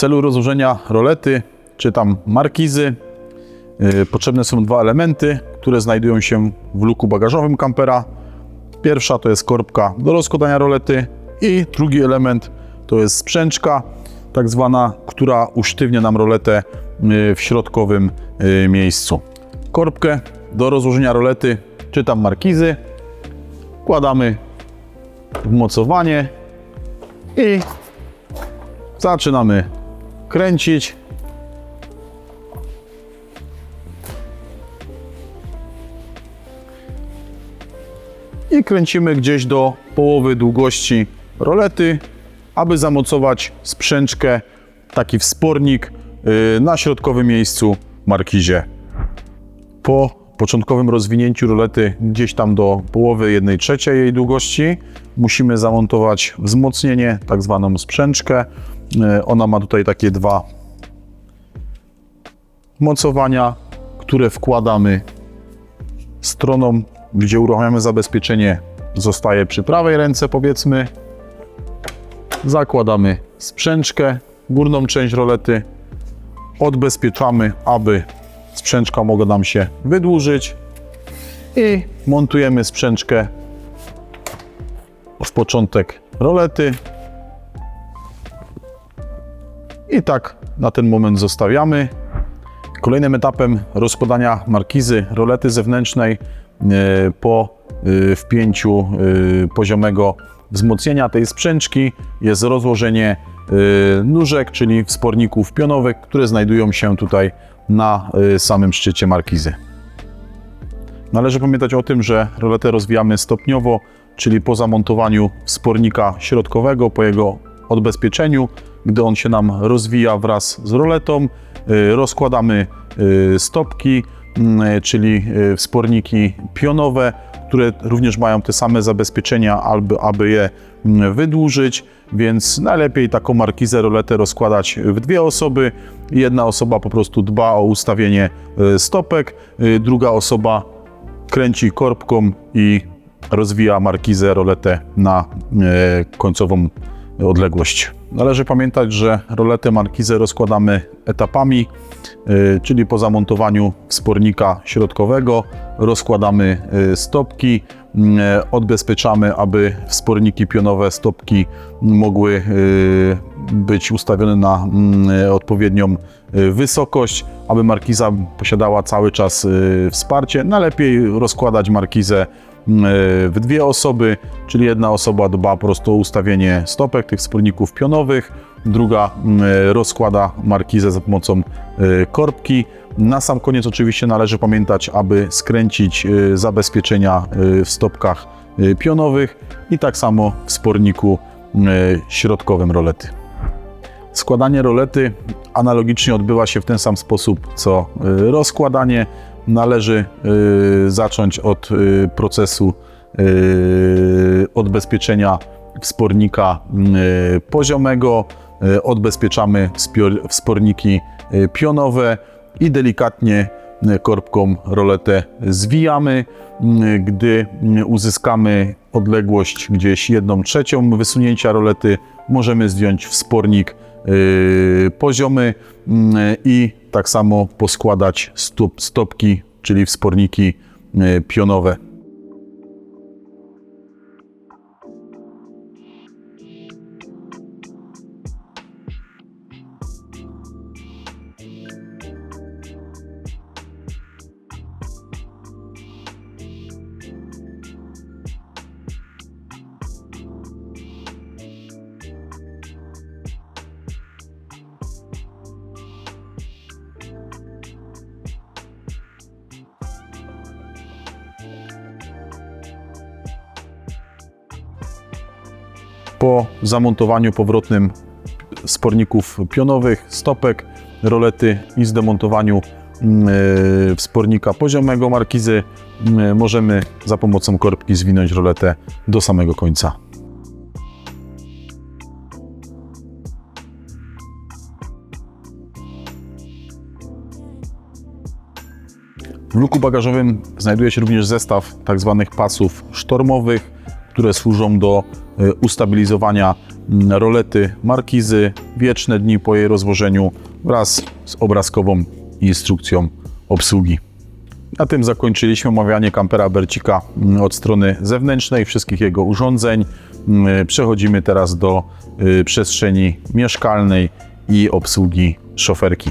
celu rozłożenia rolety, czy tam markizy, yy, potrzebne są dwa elementy, które znajdują się w luku bagażowym kampera. Pierwsza to jest korbka do rozkładania rolety i drugi element to jest sprzęczka, tak zwana, która usztywnia nam roletę yy, w środkowym yy, miejscu. Korbkę do rozłożenia rolety, czy tam markizy, wkładamy w mocowanie i zaczynamy kręcić. I kręcimy gdzieś do połowy długości rolety, aby zamocować sprzęczkę, taki wspornik yy, na środkowym miejscu markizie. Po początkowym rozwinięciu rolety gdzieś tam do połowy 1 trzeciej jej długości musimy zamontować wzmocnienie, tak zwaną sprzęczkę. Yy, Ona ma tutaj takie dwa mocowania, które wkładamy stroną, gdzie uruchamiamy zabezpieczenie, zostaje przy prawej ręce powiedzmy. Zakładamy sprzęczkę, górną część rolety, odbezpieczamy, aby sprzęczka mogła nam się wydłużyć. I montujemy sprzęczkę w początek rolety i tak na ten moment zostawiamy. Kolejnym etapem rozkładania markizy rolety zewnętrznej e, po e, wpięciu e, poziomego wzmocnienia tej sprzęczki jest rozłożenie nóżek, czyli wsporników pionowych, które znajdują się tutaj na samym szczycie markizy. Należy pamiętać o tym, że roletę rozwijamy stopniowo, czyli po zamontowaniu wspornika środkowego, po jego odbezpieczeniu, gdy on się nam rozwija wraz z roletą, y, rozkładamy y, stopki, y, czyli y, wsporniki pionowe, które również mają te same zabezpieczenia, aby, aby je mm, wydłużyć, więc najlepiej taką markizę roletę rozkładać w dwie osoby. Jedna osoba po prostu dba o ustawienie stopek, druga osoba kręci korbką i rozwija markizę roletę na końcową odległość. Należy pamiętać, że roletę markizę rozkładamy etapami, e, czyli po zamontowaniu wspornika środkowego rozkładamy e, stopki, e, odbezpieczamy, aby wsporniki pionowe stopki mogły być ustawione na mm, odpowiednią wysokość, aby markiza posiadała cały czas wsparcie. Najlepiej rozkładać markizę w dwie osoby, czyli jedna osoba dba po prostu o ustawienie stopek tych wspólników pionowych, druga mm, rozkłada markizę za pomocą e, korbki. Na sam koniec oczywiście należy pamiętać, aby skręcić e, zabezpieczenia e, w stopkach e, pionowych i tak samo w sporniku e, środkowym rolety. Składanie rolety analogicznie odbywa się w ten sam sposób co rozkładanie. Należy y, zacząć od y, procesu y, odbezpieczenia wspornika poziomego. Odbezpieczamy wsporniki pionowe i delikatnie korbką roletę zwijamy. Gdy uzyskamy odległość gdzieś 1 trzecią wysunięcia rolety, możemy zdjąć wspornik poziomy yy, i tak samo poskładać stop, stopki, czyli wsporniki yy, pionowe. Po zamontowaniu powrotnym sporników pionowych, stopek, rolety i zdemontowaniu wspornika poziomego markizy yy, możemy za pomocą korbki zwinąć roletę do samego końca. W luku bagażowym znajduje się również zestaw tzw. pasów sztormowych, które służą do e, ustabilizowania rolety markizy wieczne dni po jej rozłożeniu wraz z obrazkową instrukcją obsługi. Na tym zakończyliśmy omawianie kampera Bercika od strony zewnętrznej, wszystkich jego urządzeń. Przechodzimy teraz do y, przestrzeni mieszkalnej i obsługi szoferki.